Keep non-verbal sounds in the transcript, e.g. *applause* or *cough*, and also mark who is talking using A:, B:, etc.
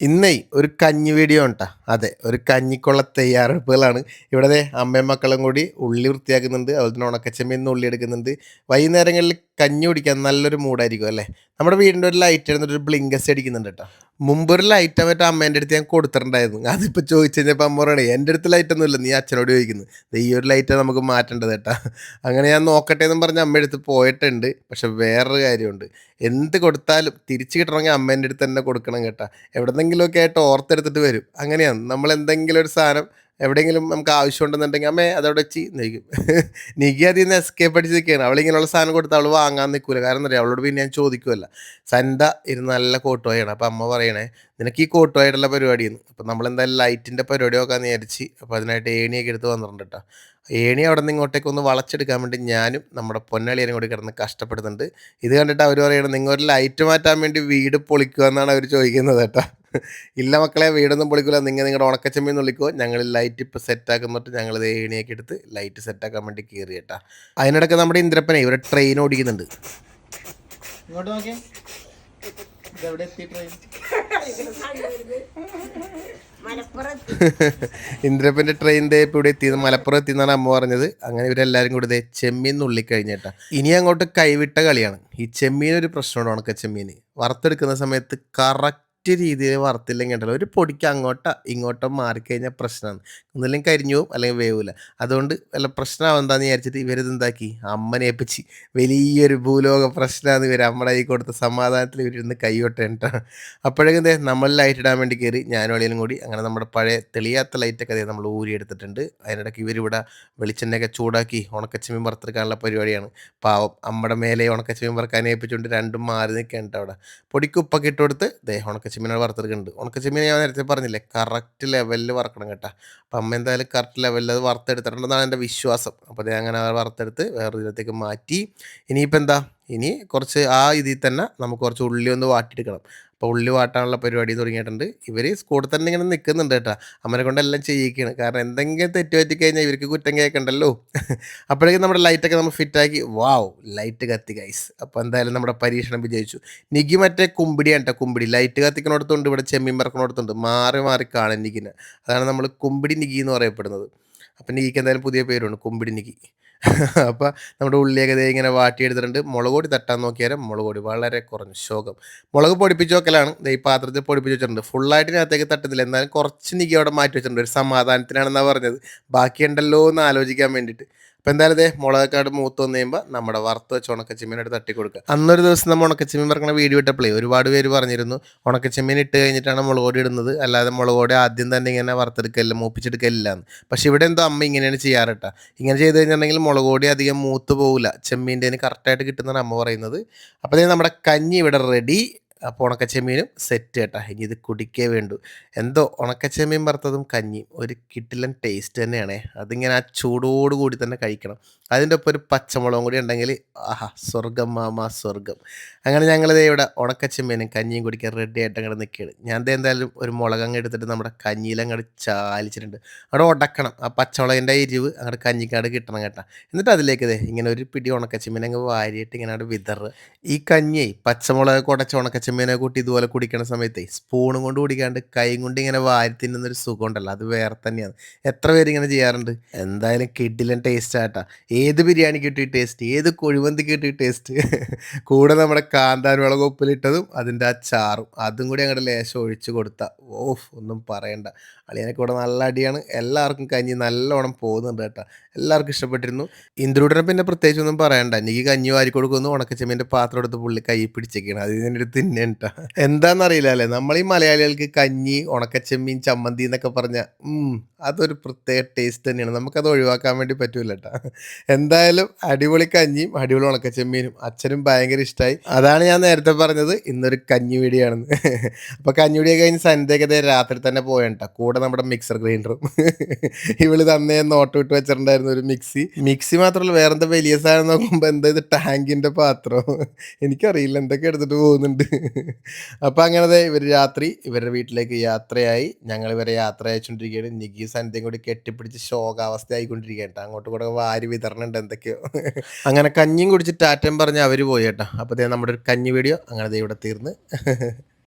A: ഇന്നേ ഒരു കഞ്ഞി വീഡിയോ ഉണ്ടാ? അതെ ഒരു കഞ്ഞിക്കുള്ള തയ്യാറെടുപ്പുകളാണ്. ഇവിടെ അമ്മയും മക്കളും കൂടി ഉള്ളി വൃത്തിയാക്കുന്നുണ്ട്. അതുപോലെ തന്നെ ഉണക്കച്ചമ്മയിൽ നിന്ന് ഉള്ളി എടുക്കുന്നുണ്ട്. വൈകുന്നേരങ്ങളിൽ കഞ്ഞി കുടിക്കാൻ നല്ലൊരു മൂഡായിരിക്കും അല്ലേ? നമ്മുടെ വീടിന്റെ ഒരു ലൈറ്റ് ഇരുന്നിട്ട് ഒരു ബ്ലിങ്കസ് അടിക്കുന്നുണ്ട് കേട്ടോ. മുമ്പ് ഒരു ലൈറ്റ് മറ്റേ അമ്മേന്റെ അടുത്ത് ഞാൻ കൊടുത്തിട്ടുണ്ടായിരുന്നു. അതിപ്പോൾ ചോദിച്ചു കഴിഞ്ഞപ്പോൾ അമ്മ പറയണേ എന്റെ അടുത്ത് ലൈറ്റൊന്നും ഇല്ല നീ അച്ഛനോട് ചോദിക്കുന്നത് ഈ ഒരു ലൈറ്റ് നമുക്ക് മാറ്റേണ്ടത് കേട്ടാ. അങ്ങനെ ഞാൻ നോക്കട്ടെ എന്നും പറഞ്ഞ് അമ്മ അടുത്ത് പോയിട്ടുണ്ട്. പക്ഷെ വേറൊരു കാര്യമുണ്ട്. എന്ത് കൊടുത്താലും തിരിച്ചു കിട്ടണമെങ്കിൽ അമ്മേന്റെ അടുത്ത് തന്നെ കൊടുക്കണം കേട്ടോ. എവിടെന്നെങ്കിലുമൊക്കെ ആയിട്ട് ഓർത്തെടുത്തിട്ട് വരും. അങ്ങനെയാണ്. നമ്മൾ എന്തെങ്കിലും ഒരു സാധനം എവിടെയെങ്കിലും നമുക്ക് ആവശ്യമുണ്ടെന്നുണ്ടെങ്കിൽ അമ്മേ അതവിടെ വെച്ച് നയിക്കും നീക്കി അതിൽ നിന്ന് എസ്കേപ്പ് അടിച്ച് നിൽക്കുകയാണ് അവളിങ്ങനെയുള്ള സാധനം കൊടുത്ത് അവൾ വാങ്ങാൻ നിൽക്കില്ല കാരണം എന്താ അവളോട് പിന്നെ ഞാൻ ചോദിക്കുമല്ല സന്ത ഇരുന്ന് നല്ല കോട്ടോയാണ് അപ്പോൾ അമ്മ പറയണേ നിനക്ക് ഈ കോട്ടോയായിട്ടുള്ള പരിപാടിയെന്ന്. അപ്പോൾ നമ്മൾ എന്തായാലും ലൈറ്റിന്റെ പരിപാടി നോക്കാമെന്ന് വിചാരിച്ച് അപ്പോൾ അതിനായിട്ട് ഏണിയൊക്കെ എടുത്ത് വന്നിട്ടുണ്ട് കേട്ടോ. ഏണി അവിടെ നിന്ന് ഇങ്ങോട്ടേക്ക് ഒന്ന് വളച്ചെടുക്കാൻ വേണ്ടി ഞാനും നമ്മുടെ പൊന്നാളിയനും കൂടി കിടന്ന് കഷ്ടപ്പെടുന്നുണ്ട്. ഇത് കണ്ടിട്ട് അവർ പറയണം നിങ്ങൾ ഒരു ലൈറ്റ് മാറ്റാൻ വേണ്ടി വീട് പൊളിക്കുക എന്നാണ് അവർ ചോദിക്കുന്നത് കേട്ടോ. ഇല്ല മക്കളെ വീടൊന്നും പൊളിക്കില്ല നിങ്ങൾ നിങ്ങളുടെ ഉണക്കച്ചമ്മീന്ന് വിളിക്കുമോ ഞങ്ങൾ ലൈറ്റ് ഇപ്പോൾ സെറ്റാക്കുന്നിട്ട് ഞങ്ങൾ ഇത് ഏണിയൊക്കെ എടുത്ത് ലൈറ്റ് സെറ്റാക്കാൻ വേണ്ടി കയറി കേട്ടാ അതിനിടയ്ക്ക് നമ്മുടെ ഇന്ദ്രപ്പനെ ഇവരെ ട്രെയിൻ ഓടിക്കുന്നുണ്ട്.
B: ഇങ്ങോട്ട് നോക്കിയേ. *laughs*
A: ഇന്ദ്രപ്പന്റെ ട്രെയിൻ ദേ ഇപ്പൊ ഇവിടെ എത്തി. മലപ്പുറം എത്തിയെന്നാണ് അമ്മ പറഞ്ഞത്. അങ്ങനെ ഇവരെല്ലാരും കൂടി ദേ ചെമ്മീൻ ഉള്ളി കഴിഞ്ഞേട്ടാ. ഇനി അങ്ങോട്ട് കൈവിട്ട കളിയാണ്. ഈ ചെമ്മീൻ ഒരു പ്രശ്നമാണ് ഉണക്ക ചെമ്മീൻ വറുത്തെടുക്കുന്ന സമയത്ത് കറക്റ്റ് രീതിയിൽ വറുത്തില്ലെങ്കിൽ ഉണ്ടല്ലോ. ഒരു പൊടിക്ക് അങ്ങോട്ടോ ഇങ്ങോട്ടോ മാറിക്കഴിഞ്ഞാൽ പ്രശ്നമാണ്. ഒന്നില്ലെങ്കിൽ കരിഞ്ഞു പോകും അല്ലെങ്കിൽ വേവില്ല അതുകൊണ്ട് വല്ല പ്രശ്നമാവെന്താന്ന് വിചാരിച്ചിട്ട് ഇവരിത് എന്താക്കി? അമ്മനെ ഏൽപ്പിച്ച്. വലിയൊരു ഭൂലോക പ്രശ്നമാണ് ഇവർ അമ്മടെ കൈ കൊടുത്ത സമാധാനത്തിൽ ഇവരിരുന്ന് കൈകൊട്ടേണ്ട അപ്പോഴേക്കും ദേ നമ്മൾ ലൈറ്റ് ഇടാൻ വേണ്ടി കയറി ഞാനും അളിയനും കൂടി അങ്ങനെ നമ്മുടെ പഴയ തെളിയാത്ത ലൈറ്റൊക്കെ അതേ നമ്മൾ ഊരി എടുത്തിട്ടുണ്ട്. അതിനിടയ്ക്ക് ഇവരിവിടെ വെളിച്ചെണ്ണയൊക്കെ ചൂടാക്കി ഉണക്കച്ചമീൻ വറുത്തെടുക്കാനുള്ള പരിപാടിയാണ്. പാവം അമ്മയുടെ മേലെ ഉണക്കച്ചമീൻ വറുക്കാൻ രണ്ടും മാറി നിൽക്കേണ്ട അവിടെ. പൊടിക്കുപ്പൊക്കെ ഇട്ടുകൊടുത്ത് ഇട്ട് കൊടുത്ത് ദേ ഉണക്കച്ചമീനാണ് വറുത്തെടുക്കുന്നുണ്ട് ചെമ്മീൻ ഞാൻ നേരത്തെ പറഞ്ഞില്ലേ കറക്റ്റ് ലെവലിൽ വറക്കണം കേട്ടോ. അപ്പം അമ്മ എന്തായാലും കറക്റ്റ് ലെവലിൽ അത് വറുത്തെടുത്തിട്ടുണ്ടെന്നാണ് എന്റെ വിശ്വാസം. അപ്പോൾ അത് അങ്ങനെ അത് വറുത്തെടുത്ത് വേറൊരു ഇതിലത്തേക്ക് മാറ്റി. ഇനിയിപ്പോൾ എന്താ ഇനി കുറച്ച് ആ ഇതിൽ തന്നെ നമുക്ക് കുറച്ച് ഉള്ളി ഒന്ന് വാട്ടിയെടുക്കണം. അപ്പോൾ ഉള്ളി വാട്ടാനുള്ള പരിപാടി തുടങ്ങിയിട്ടുണ്ട്. ഇവർ സ്കൂളിൽ തന്നെ ഇങ്ങനെ നിൽക്കുന്നുണ്ട് കേട്ടോ. അമ്മനെ കൊണ്ടെല്ലാം ചെയ്യിക്കുകയാണ് കാരണം എന്തെങ്കിലും തെറ്റ് പറ്റി കഴിഞ്ഞാൽ ഇവർക്ക് കുറ്റം കേൾക്കണ്ടല്ലോ. *laughs* അപ്പോഴേക്കും നമ്മുടെ ലൈറ്റൊക്കെ നമ്മൾ ഫിറ്റാക്കി വാവ് ലൈറ്റ് കത്തി ഗൈസ് അപ്പോൾ എന്തായാലും നമ്മുടെ പരീക്ഷണം വിജയിച്ചു. നിഗി മറ്റേ കുമ്പിടിയാണ് കേട്ടോ കുമ്പിടി. ലൈറ്റ് കത്തിക്കണോടത്തുണ്ട് ഇവിടെ ചെമ്മീൻ പറക്കണോടത്തുണ്ട്. മാറി മാറി കാണാൻ നിഗിനെ അതാണ് നമ്മൾ കുമ്പിടി നിഗി എന്ന് പറയപ്പെടുന്നത്. അപ്പം നിഗിക്ക് എന്തായാലും പുതിയ പേരുണ്ട് കുമ്പിടി നിഗി അപ്പോൾ നമ്മുടെ ഉള്ളിയൊക്കെ ദേ ഇങ്ങനെ വാട്ടിയെടുത്തിട്ടുണ്ട്. മുളക് പൊടി തട്ടാൻ നോക്കിയാലും മുളക് പൊടി വളരെ കുറഞ്ഞു. ശോകം. മുളക് പൊടിപ്പിച്ച് വെക്കലാണ്. ഈ പാത്രത്തിൽ പൊടിപ്പിച്ച് വെച്ചിട്ടുണ്ട്. ഫുള്ളായിട്ട് ഇതിനകത്തേക്ക് തട്ടുന്നില്ല എന്നാലും കുറച്ച് നിക്കി അവിടെ മാറ്റി വെച്ചിട്ടുണ്ട്. ഒരു സമാധാനത്തിനാണെന്നാണ് പറഞ്ഞത്. ബാക്കിയുണ്ടല്ലോ എന്ന് ആലോചിക്കാൻ വേണ്ടിയിട്ട്. അപ്പോൾ എന്തായാലും ദേ മുളകക്കാട് മൂത്ത് വന്നു കഴിയുമ്പോൾ നമ്മുടെ വറുത്ത് വെച്ച് ഉണക്കച്ചെമ്മീൻ എടുത്ത് തട്ടി കൊടുക്കുക അന്നൊരു ദിവസം നമ്മൾ ഉണക്കച്ചെമ്മീൻ പറഞ്ഞ വീഡിയോ ഇട്ടപ്പോഴേ ഒരുപാട് പേര് പറഞ്ഞിരുന്നു ഉണക്കച്ചെമ്മീൻ ഇട്ട് കഴിഞ്ഞിട്ടാണ് മുളക് പൊടി ഇടുന്നത് അല്ലാതെ മുളക് പൊടി ആദ്യം തന്നെ ഇങ്ങനെ വറുത്തെടുക്കലില്ല മൂപ്പിച്ചെടുക്കലില്ല എന്ന്. പക്ഷെ ഇവിടെ എന്തോ അമ്മ ഇങ്ങനെയാണ് ചെയ്യാറട്ട. ഇങ്ങനെ ചെയ്ത് കഴിഞ്ഞിട്ടുണ്ടെങ്കിൽ മുളക് പൊടി അധികം മൂത്ത് പോകില്ല ചെമ്മീന്റെ കറക്റ്റായിട്ട് കിട്ടുന്നതാണ് അമ്മ പറയുന്നത്. അപ്പോൾ നമ്മുടെ കഞ്ഞി ഇവിടെ റെഡി അപ്പോൾ ഉണക്കച്ചെമ്മീനും സെറ്റ് കേട്ടോ. ഇനി ഇത് കുടിക്കേ വേണ്ടു. എന്തോ ഉണക്കച്ചെമ്മീൻ വറുത്തതും കഞ്ഞിയും. ഒരു കിട്ടിലൻ ടേസ്റ്റ് തന്നെയാണ്. അതിങ്ങനെ ആ ചൂടോട് കൂടി തന്നെ കഴിക്കണം. അതിന്റെ ഒപ്പം ഒരു പച്ചമുളകും കൂടി ഉണ്ടെങ്കിൽ ആഹാ സ്വർഗം മാമ സ്വർഗം അങ്ങനെ ഞങ്ങളിത് ഇവിടെ ഉണക്കച്ചെമ്മീനും കഞ്ഞിയും കുടിക്കാൻ റെഡി ആയിട്ട് അങ്ങോട്ട് നിൽക്കുകയാണ്. ഞാൻ ദേ എന്തായാലും ഒരു മുളക് അങ്ങ് എടുത്തിട്ട് നമ്മുടെ കഞ്ഞിയിലങ്ങോട്ട് ചാലിച്ചിട്ടുണ്ട്. അവിടെ ഉടക്കണം. ആ പച്ചമുളകിന്റെ എരിവ് അങ്ങോട്ട് കഞ്ഞിക്കാട് കിട്ടണം കേട്ടാ. എന്നിട്ട് അതിലേക്ക് ഇതേ ഇങ്ങനെ ഒരു പിടി ഉണക്കച്ചെമ്മീൻ അങ്ങ് വാരിയിട്ട് ഇങ്ങനെ അവിടെ വിതറ് ഈ കഞ്ഞിയെ പച്ചമുളക് കുടച്ച ഉണക്കച്ചെമ്മീനെ കൂട്ടി ഇതുപോലെ കുടിക്കണ സമയത്തെ സ്പൂണും കൊണ്ട് കുടിക്കാണ്ട് കൈ കൊണ്ട് ഇങ്ങനെ വാരി തിന്നുന്നൊരു സുഖം ഉണ്ടല്ലോ അത് വേറെ തന്നെയാണ്. എത്ര പേര് ഇങ്ങനെ ചെയ്യാറുണ്ട്? എന്തായാലും കിഡിലൻ ടേസ്റ്റ് ആട്ടാ. ഏത് ബിരിയാണി കിട്ടി ടേസ്റ്റ് ഏത് കൊഴുവന്തി കിട്ടി ടേസ്റ്റ് *laughs* കൂടെ നമ്മുടെ കാന്താൻ മുളക് ഉപ്പിലിട്ടതും അതിന്റെ ആ ചാറും. അതും കൂടി അങ്ങോട്ട് ലേശം ഒഴിച്ചു കൊടുത്ത. ഓഫ് ഒന്നും പറയണ്ട. അളിയനൊക്കെ ഇവിടെ നല്ല അടിയാണ്. എല്ലാവർക്കും കഞ്ഞി നല്ലോണം പോകുന്നുണ്ട് കേട്ടോ. എല്ലാവർക്കും ഇഷ്ടപ്പെട്ടിരുന്നു. ഇന്ദ്രൂടനെ പിന്നെ പ്രത്യേകിച്ച് ഒന്നും പറയണ്ട. എനിക്ക് കഞ്ഞി വാരി കൊടുക്കുന്നു ഉണക്കച്ചെമ്മീന്റെ പാത്രം എടുത്ത് പുള്ളി കൈ പിടിച്ചേക്കാണ്. അത് ഇതിന്റെ തിന്നേണ്ട എന്താണെന്നറിയില്ല അല്ലേ നമ്മൾ ഈ മലയാളികൾക്ക് കഞ്ഞി ഉണക്കച്ചെമ്മീൻ ചമ്മന്തി എന്നൊക്കെ പറഞ്ഞ അതൊരു പ്രത്യേക ടേസ്റ്റ് തന്നെയാണ്. നമുക്കത് ഒഴിവാക്കാൻ വേണ്ടി പറ്റൂല കേട്ടോ എന്തായാലും അടിപൊളി കഞ്ഞിയും അടിപൊളി ഉണക്കച്ചെമ്മീനും അച്ഛനും ഭയങ്കര ഇഷ്ടമായി അതാണ് ഞാൻ നേരത്തെ പറഞ്ഞത്. ഇന്നൊരു കഞ്ഞി വീഡിയോ ആണെന്ന് അപ്പോൾ കഞ്ഞി വീടിയൊക്കെ കഴിഞ്ഞ് സന്ധ്യയൊക്കെ രാത്രി തന്നെ പോയണ്ട കൂടെ നമ്മുടെ മിക്സർ ഗ്രൈൻഡറും ഇവൾ തന്നെ നോട്ട് വിട്ട് വെച്ചിട്ടുണ്ടായിരുന്നു ഒരു മിക്സി മിക്സി മാത്രമല്ല വേറെന്താ വലിയ സാധനം നോക്കുമ്പോൾ എന്താ ഇത് ടാങ്കിന്റെ പാത്രം? എനിക്കറിയില്ല എന്തൊക്കെ എടുത്തിട്ട് പോകുന്നുണ്ട്. അപ്പോൾ അങ്ങനെ ഇവർ രാത്രി ഇവരുടെ വീട്ടിലേക്ക് യാത്രയായി. ഞങ്ങൾ ഇവരെ യാത്ര അയച്ചുകൊണ്ടിരിക്കുകയാണ് നിഗി സന്ധ്യയും കൂടി കെട്ടിപ്പിടിച്ച് ശോകാവസ്ഥ ആയിക്കൊണ്ടിരിക്കുകയാണ് അങ്ങോട്ട് കൂടെ വാരി വിതരണം ഉണ്ട് എന്തൊക്കെയോ. അങ്ങനെ കഞ്ഞിയും കുടിച്ച് ടാറ്റം പറഞ്ഞ് അവർ പോയി കേട്ടോ. അപ്പോൾ നമ്മുടെ ഒരു കഞ്ഞി വീഡിയോ അങ്ങനെ ഇവിടെ തീർന്ന്.